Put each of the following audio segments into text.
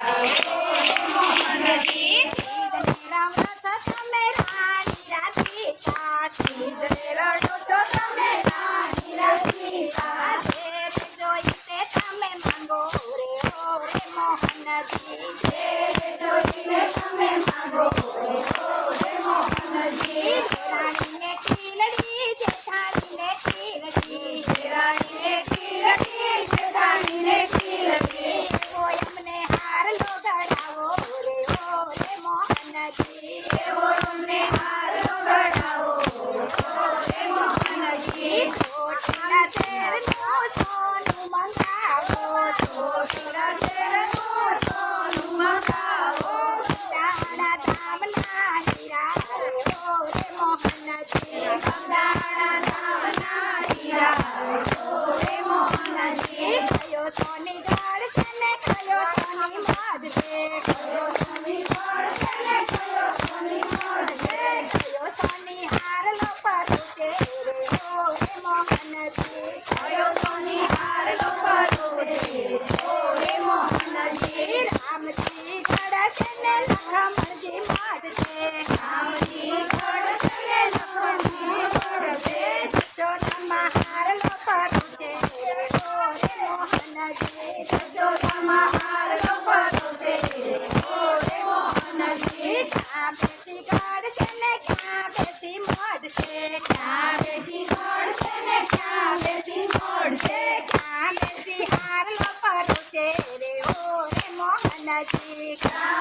Uh, I did.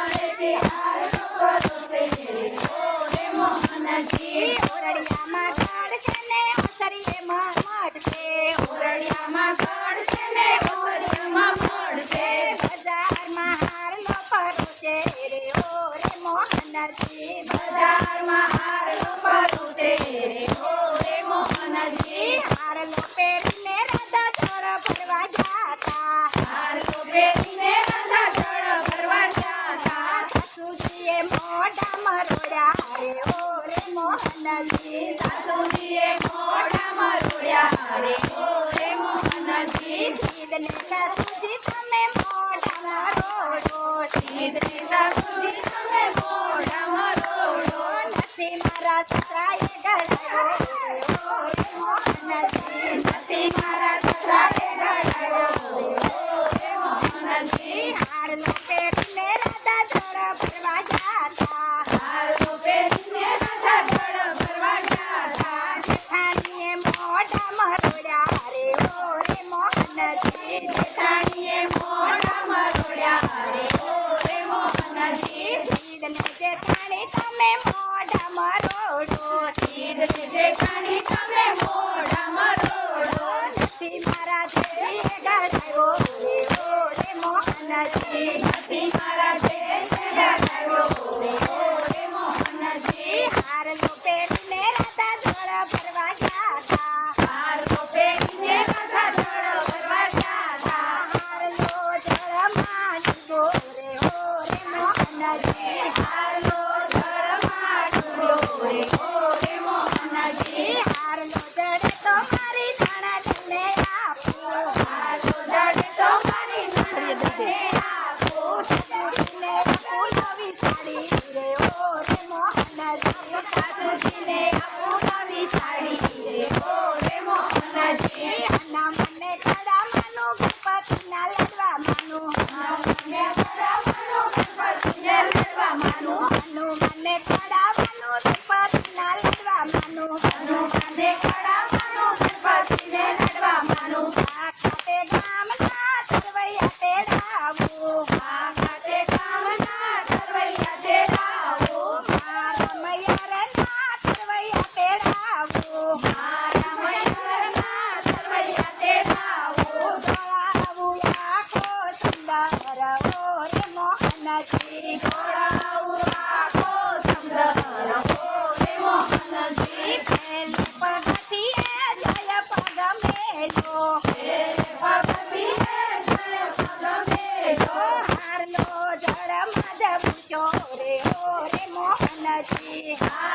hare, hare. আমার ওরা ওরে মোহন તમે મોઢામાં રોડો સીધે સીધે મોઢામાં રોડો નથી મારા જેવી ગાયો ઓરે મોહનજી હાર લો પેટ ને રાતા જોરા ફરવા ગયા. Happy.